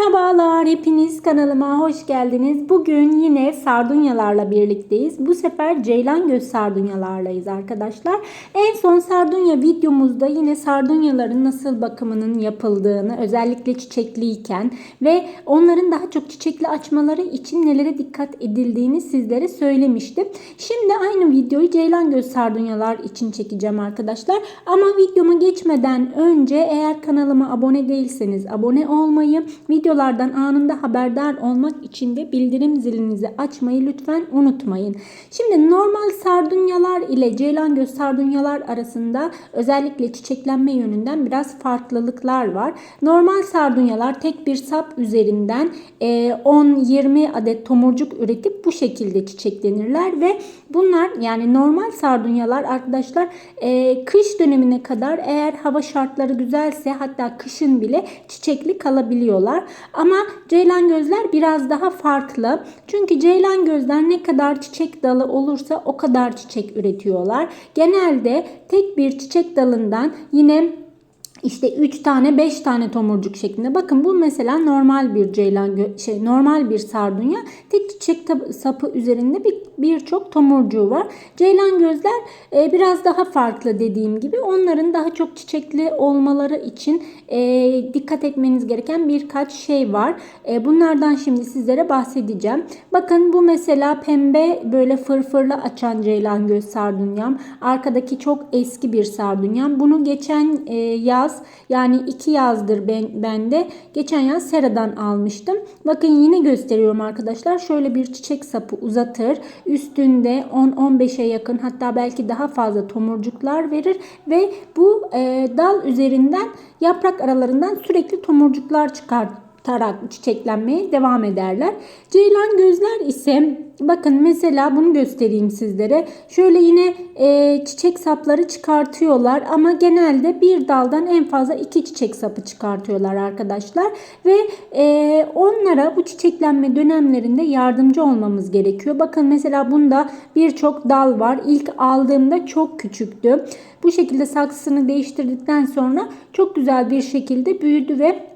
Merhabalar, hepiniz kanalıma hoş geldiniz. Bugün yine sardunyalarla birlikteyiz. Bu sefer ceylan göz sardunyalarlayız arkadaşlar. En son sardunya videomuzda yine sardunyaların nasıl bakımının yapıldığını, özellikle çiçekliyken ve onların daha çok çiçekli açmaları için nelere dikkat edildiğini sizlere söylemiştim. Şimdi aynı videoyu ceylan göz sardunyalar için çekeceğim arkadaşlar. Ama videoma geçmeden önce eğer kanalıma abone değilseniz abone olmayı, videolardan anında haberdar olmak için de bildirim zilinizi açmayı lütfen unutmayın. Şimdi normal sardunyalar ile ceylan göz sardunyalar arasında özellikle çiçeklenme yönünden biraz farklılıklar var. Normal sardunyalar tek bir sap üzerinden 10-20 adet tomurcuk üretip bu şekilde çiçeklenirler ve bunlar yani normal sardunyalar arkadaşlar e, kış dönemine kadar eğer hava şartları güzelse hatta kışın bile çiçekli kalabiliyorlar. Ama ceylan gözler biraz daha farklı. Çünkü ceylan gözler ne kadar çiçek dalı olursa o kadar çiçek üretiyorlar. Genelde tek bir çiçek dalından yine işte 3 tane 5 tane tomurcuk şeklinde. Bakın bu mesela normal bir ceylan şey normal bir sardunya. Tek çiçek sapı üzerinde bir birçok tomurcuğu var. Ceylan gözler e, biraz daha farklı dediğim gibi. Onların daha çok çiçekli olmaları için e, dikkat etmeniz gereken birkaç şey var. E, bunlardan şimdi sizlere bahsedeceğim. Bakın bu mesela pembe böyle fırfırlı açan ceylan göz sardunyam. Arkadaki çok eski bir sardunyam. Bunu geçen e, yaz yaz yani iki yazdır ben, bende. Geçen yaz Sera'dan almıştım. Bakın yine gösteriyorum arkadaşlar. Şöyle bir çiçek sapı uzatır. Üstünde 10-15'e yakın hatta belki daha fazla tomurcuklar verir. Ve bu e, dal üzerinden yaprak aralarından sürekli tomurcuklar çıkartır tarak çiçeklenmeye devam ederler. Ceylan gözler ise bakın mesela bunu göstereyim sizlere. Şöyle yine e, çiçek sapları çıkartıyorlar ama genelde bir daldan en fazla iki çiçek sapı çıkartıyorlar arkadaşlar. Ve e, onlara bu çiçeklenme dönemlerinde yardımcı olmamız gerekiyor. Bakın mesela bunda birçok dal var. İlk aldığımda çok küçüktü. Bu şekilde saksısını değiştirdikten sonra çok güzel bir şekilde büyüdü ve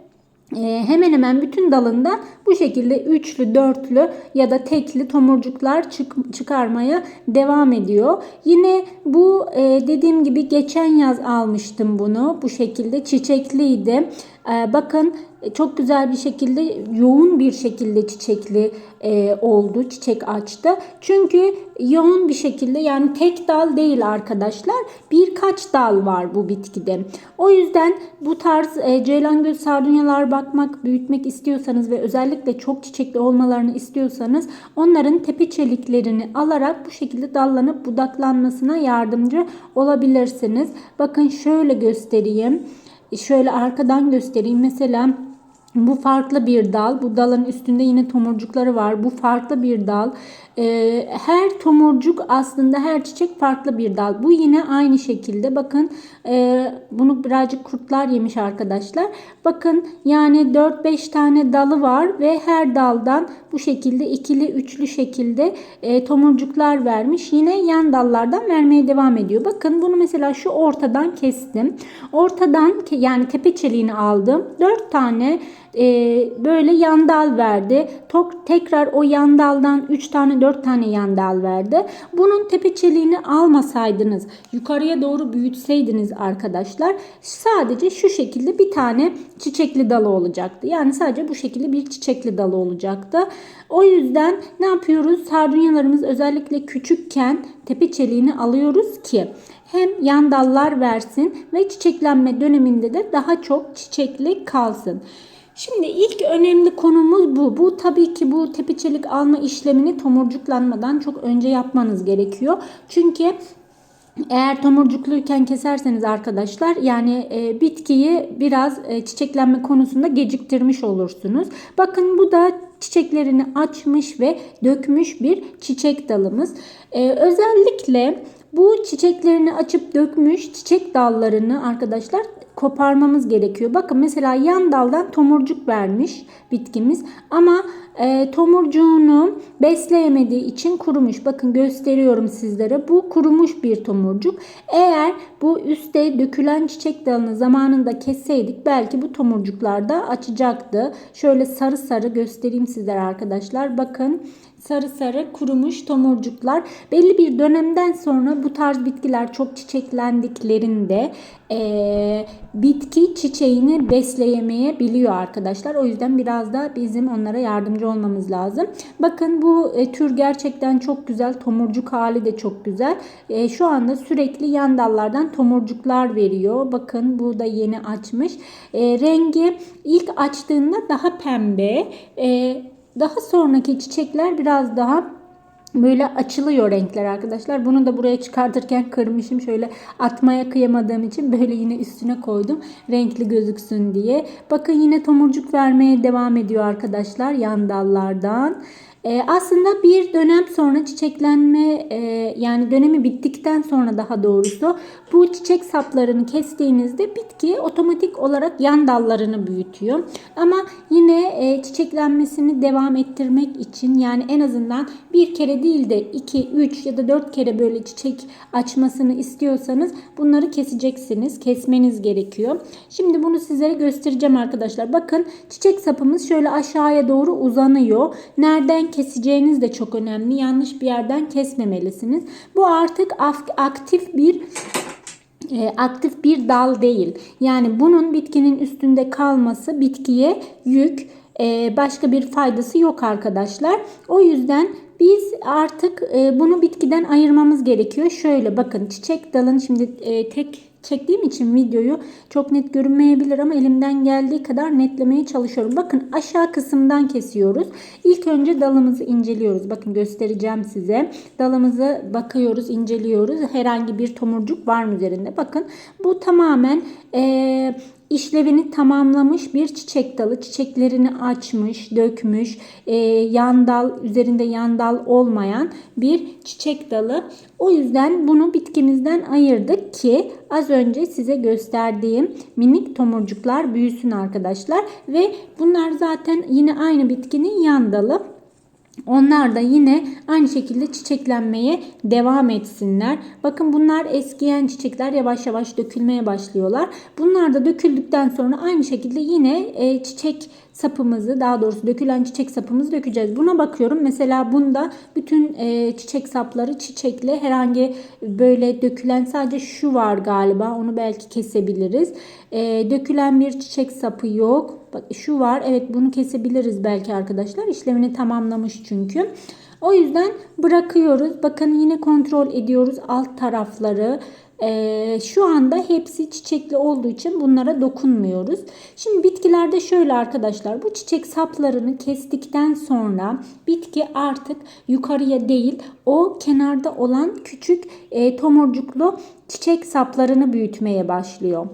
hemen hemen bütün dalında bu şekilde üçlü, dörtlü ya da tekli tomurcuklar çık çıkarmaya devam ediyor. Yine bu e, dediğim gibi geçen yaz almıştım bunu. Bu şekilde çiçekliydi. Ee, bakın çok güzel bir şekilde yoğun bir şekilde çiçekli e, oldu. Çiçek açtı. Çünkü yoğun bir şekilde yani tek dal değil arkadaşlar. Birkaç dal var bu bitkide. O yüzden bu tarz e, ceylan sardunyalar bakmak, büyütmek istiyorsanız ve özellikle çok çiçekli olmalarını istiyorsanız onların tepe çeliklerini alarak bu şekilde dallanıp budaklanmasına yardımcı olabilirsiniz. Bakın şöyle göstereyim. Şöyle arkadan göstereyim. Mesela bu farklı bir dal. Bu dalın üstünde yine tomurcukları var. Bu farklı bir dal. Ee, her tomurcuk aslında her çiçek farklı bir dal. Bu yine aynı şekilde. Bakın e, bunu birazcık kurtlar yemiş arkadaşlar. Bakın yani 4-5 tane dalı var ve her daldan bu şekilde ikili üçlü şekilde e, tomurcuklar vermiş. Yine yan dallardan vermeye devam ediyor. Bakın bunu mesela şu ortadan kestim. Ortadan yani tepe çeliğini aldım. 4 tane e, böyle yan dal verdi. Tok, tekrar o yan daldan 3 tane 4 tane yan dal verdi. Bunun tepe çeliğini almasaydınız yukarıya doğru büyütseydiniz arkadaşlar sadece şu şekilde bir tane çiçekli dalı olacaktı. Yani sadece bu şekilde bir çiçekli dalı olacaktı. O yüzden ne yapıyoruz? Sardunyalarımız özellikle küçükken tepe çeliğini alıyoruz ki hem yan dallar versin ve çiçeklenme döneminde de daha çok çiçekli kalsın. Şimdi ilk önemli konumuz bu. Bu tabii ki bu tepeçelik alma işlemini tomurcuklanmadan çok önce yapmanız gerekiyor. Çünkü eğer tomurcukluyken keserseniz arkadaşlar yani e, bitkiyi biraz e, çiçeklenme konusunda geciktirmiş olursunuz. Bakın bu da çiçeklerini açmış ve dökmüş bir çiçek dalımız. E, özellikle bu çiçeklerini açıp dökmüş çiçek dallarını arkadaşlar koparmamız gerekiyor. Bakın mesela yan daldan tomurcuk vermiş bitkimiz ama e, tomurcuğunu besleyemediği için kurumuş. Bakın gösteriyorum sizlere. Bu kurumuş bir tomurcuk. Eğer bu üstte dökülen çiçek dalını zamanında kesseydik belki bu tomurcuklar da açacaktı. Şöyle sarı sarı göstereyim sizlere arkadaşlar. Bakın sarı sarı kurumuş tomurcuklar. Belli bir dönemden sonra bu tarz bitkiler çok çiçeklendiklerinde e, bitki çiçeğini besleyemeyebiliyor arkadaşlar. O yüzden biraz da bizim onlara yardımcı olmamız lazım. Bakın bu e, tür gerçekten çok güzel. Tomurcuk hali de çok güzel. E, şu anda sürekli yan dallardan tomurcuklar veriyor. Bakın bu da yeni açmış. E, rengi ilk açtığında daha pembe. Daha sonraki çiçekler biraz daha böyle açılıyor renkler arkadaşlar. Bunu da buraya çıkartırken kırmışım. Şöyle atmaya kıyamadığım için böyle yine üstüne koydum. Renkli gözüksün diye. Bakın yine tomurcuk vermeye devam ediyor arkadaşlar yan dallardan. Ee, aslında bir dönem sonra çiçeklenme e, yani dönemi bittikten sonra daha doğrusu bu çiçek saplarını kestiğinizde bitki otomatik olarak yan dallarını büyütüyor. Ama yine e, çiçeklenmesini devam ettirmek için yani en azından bir kere değil de 2, 3 ya da 4 kere böyle çiçek açmasını istiyorsanız bunları keseceksiniz. Kesmeniz gerekiyor. Şimdi bunu sizlere göstereceğim arkadaşlar. Bakın çiçek sapımız şöyle aşağıya doğru uzanıyor. Nereden keseceğiniz de çok önemli. Yanlış bir yerden kesmemelisiniz. Bu artık aktif bir e, aktif bir dal değil. Yani bunun bitkinin üstünde kalması bitkiye yük, e, başka bir faydası yok arkadaşlar. O yüzden biz artık e, bunu bitkiden ayırmamız gerekiyor. Şöyle bakın çiçek dalın şimdi tek çektiğim için videoyu çok net görünmeyebilir ama elimden geldiği kadar netlemeye çalışıyorum. Bakın aşağı kısımdan kesiyoruz. İlk önce dalımızı inceliyoruz. Bakın göstereceğim size. Dalımızı bakıyoruz, inceliyoruz. Herhangi bir tomurcuk var mı üzerinde? Bakın bu tamamen ee, işlevini tamamlamış bir çiçek dalı. Çiçeklerini açmış, dökmüş, e, yan dal, üzerinde yan dal olmayan bir çiçek dalı. O yüzden bunu bitkimizden ayırdık ki az önce size gösterdiğim minik tomurcuklar büyüsün arkadaşlar. Ve bunlar zaten yine aynı bitkinin yan dalı. Onlar da yine aynı şekilde çiçeklenmeye devam etsinler. Bakın bunlar eskiyen çiçekler yavaş yavaş dökülmeye başlıyorlar. Bunlar da döküldükten sonra aynı şekilde yine e, çiçek sapımızı daha doğrusu dökülen çiçek sapımızı dökeceğiz. Buna bakıyorum. Mesela bunda bütün e, çiçek sapları çiçekle herhangi böyle dökülen sadece şu var galiba. Onu belki kesebiliriz. E, dökülen bir çiçek sapı yok. Bak şu var. Evet bunu kesebiliriz belki arkadaşlar. İşlemini tamamlamış çünkü. O yüzden bırakıyoruz. Bakın yine kontrol ediyoruz alt tarafları. Ee, şu anda hepsi çiçekli olduğu için bunlara dokunmuyoruz. Şimdi bitkilerde şöyle arkadaşlar bu çiçek saplarını kestikten sonra bitki artık yukarıya değil o kenarda olan küçük e, tomurcuklu çiçek saplarını büyütmeye başlıyor.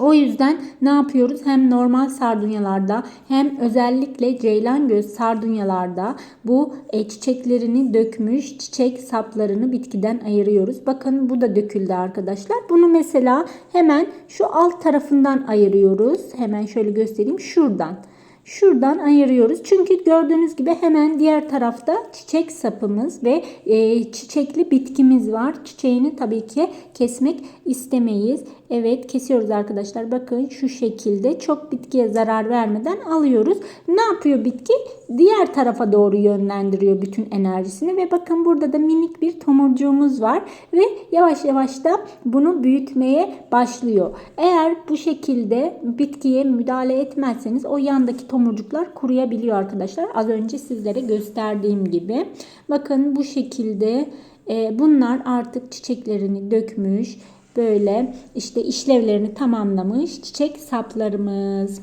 O yüzden ne yapıyoruz? Hem normal sardunyalarda hem özellikle ceylan göz sardunyalarda bu e, çiçeklerini dökmüş çiçek saplarını bitkiden ayırıyoruz. Bakın bu da döküldü arkadaşlar. Bunu mesela hemen şu alt tarafından ayırıyoruz. Hemen şöyle göstereyim. Şuradan şuradan ayırıyoruz. Çünkü gördüğünüz gibi hemen diğer tarafta çiçek sapımız ve e, çiçekli bitkimiz var. Çiçeğini tabii ki kesmek istemeyiz. Evet kesiyoruz arkadaşlar. Bakın şu şekilde çok bitkiye zarar vermeden alıyoruz. Ne yapıyor bitki? Diğer tarafa doğru yönlendiriyor bütün enerjisini ve bakın burada da minik bir tomurcuğumuz var ve yavaş yavaş da bunu büyütmeye başlıyor. Eğer bu şekilde bitkiye müdahale etmezseniz o yandaki tomurcuklar kuruyabiliyor arkadaşlar. Az önce sizlere gösterdiğim gibi. Bakın bu şekilde e, bunlar artık çiçeklerini dökmüş böyle işte işlevlerini tamamlamış çiçek saplarımız.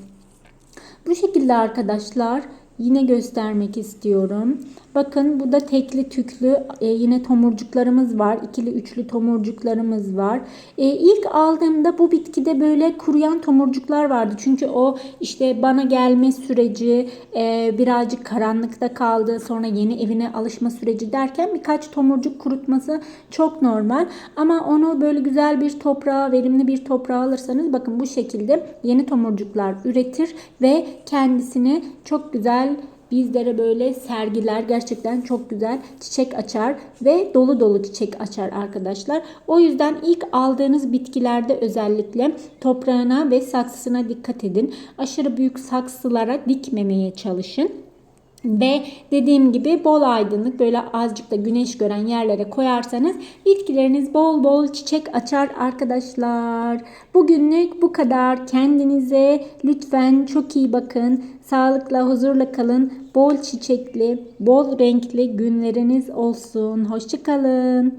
Bu şekilde arkadaşlar yine göstermek istiyorum. Bakın bu da tekli tüklü e, yine tomurcuklarımız var. İkili üçlü tomurcuklarımız var. E, ilk aldığımda bu bitkide böyle kuruyan tomurcuklar vardı. Çünkü o işte bana gelme süreci e, birazcık karanlıkta kaldı. Sonra yeni evine alışma süreci derken birkaç tomurcuk kurutması çok normal. Ama onu böyle güzel bir toprağa, verimli bir toprağa alırsanız bakın bu şekilde yeni tomurcuklar üretir ve kendisini çok güzel bizlere böyle sergiler gerçekten çok güzel çiçek açar ve dolu dolu çiçek açar arkadaşlar. O yüzden ilk aldığınız bitkilerde özellikle toprağına ve saksısına dikkat edin. Aşırı büyük saksılara dikmemeye çalışın. Ve dediğim gibi bol aydınlık böyle azıcık da güneş gören yerlere koyarsanız bitkileriniz bol bol çiçek açar arkadaşlar. Bugünlük bu kadar. Kendinize lütfen çok iyi bakın. Sağlıkla, huzurla kalın. Bol çiçekli, bol renkli günleriniz olsun. Hoşçakalın.